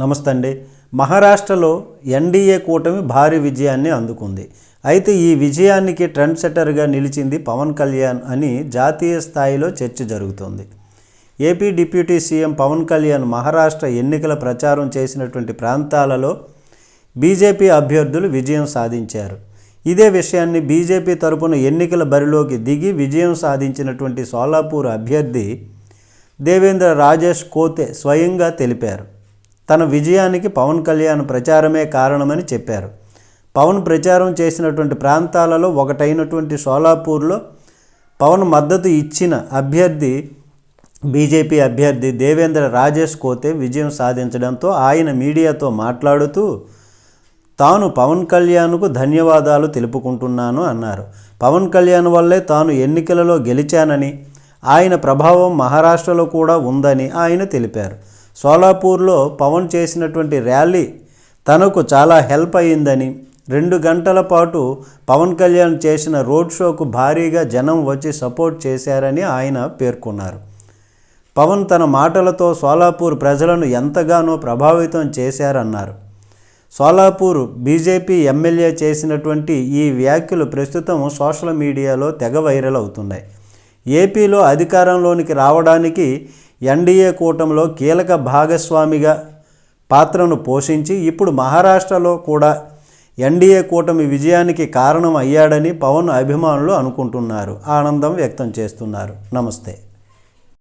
నమస్తే అండి మహారాష్ట్రలో ఎన్డీఏ కూటమి భారీ విజయాన్ని అందుకుంది. అయితే ఈ విజయానికి ట్రెండ్ సెట్టర్గా నిలిచింది పవన్ కళ్యాణ్ అని జాతీయ స్థాయిలో చర్చ జరుగుతోంది. AP deputy CM Pawan Kalyan Maharashtra ఎన్నికల ప్రచారం చేసినటువంటి ప్రాంతాలలో బీజేపీ అభ్యర్థులు విజయం సాధించారు. ఇదే విషయాన్ని బీజేపీ తరపున ఎన్నికల బరిలోకి దిగి విజయం సాధించినటువంటి సోలాపూర్ అభ్యర్థి దేవేంద్ర రాజేష్ కోతే స్వయంగా తెలిపారు. తన విజయానికి పవన్ కళ్యాణ్ ప్రచారమే కారణమని చెప్పారు. పవన్ ప్రచారం చేసినటువంటి ప్రాంతాలలో ఒకటైనటువంటి సోలాపూర్లో పవన్ మద్దతు ఇచ్చిన అభ్యర్థి బీజేపీ అభ్యర్థి దేవేంద్ర రాజేష్ కోతే విజయం సాధించడంతో ఆయన మీడియాతో మాట్లాడుతూ తాను పవన్ కళ్యాణ్కు ధన్యవాదాలు తెలుపుకుంటున్నాను అన్నారు. పవన్ కళ్యాణ్ వల్లే తాను ఎన్నికలలో గెలిచానని ఆయన ప్రభావం మహారాష్ట్రలో కూడా ఉందని ఆయన తెలిపారు. సోలాపూర్లో పవన్ చేసినటువంటి ర్యాలీ తనకు చాలా హెల్ప్ అయిందని రెండు గంటల పాటు పవన్ కళ్యాణ్ చేసిన రోడ్ షోకు భారీగా జనం వచ్చి సపోర్ట్ చేశారని ఆయన పేర్కొన్నారు. పవన్ తన మాటలతో సోలాపూర్ ప్రజలను ఎంతగానో ప్రభావితం చేశారన్నారు. సోలాపూర్ బీజేపీ ఎమ్మెల్యే చేసినటువంటి ఈ వ్యాఖ్యలు ప్రస్తుతం సోషల్ మీడియాలో తెగ వైరల్ అవుతున్నాయి. ఏపీలో అధికారంలోనికి రావడానికి ఎన్డీఏ కూటమిలో కీలక భాగస్వామిగా పాత్రను పోషించి ఇప్పుడు మహారాష్ట్రలో కూడా ఎన్డీఏ కూటమి విజయానికి కారణం అయ్యాడని పవన్ అభిమానులు అనుకుంటున్నారు. ఆనందం వ్యక్తం చేస్తున్నారు. నమస్తే.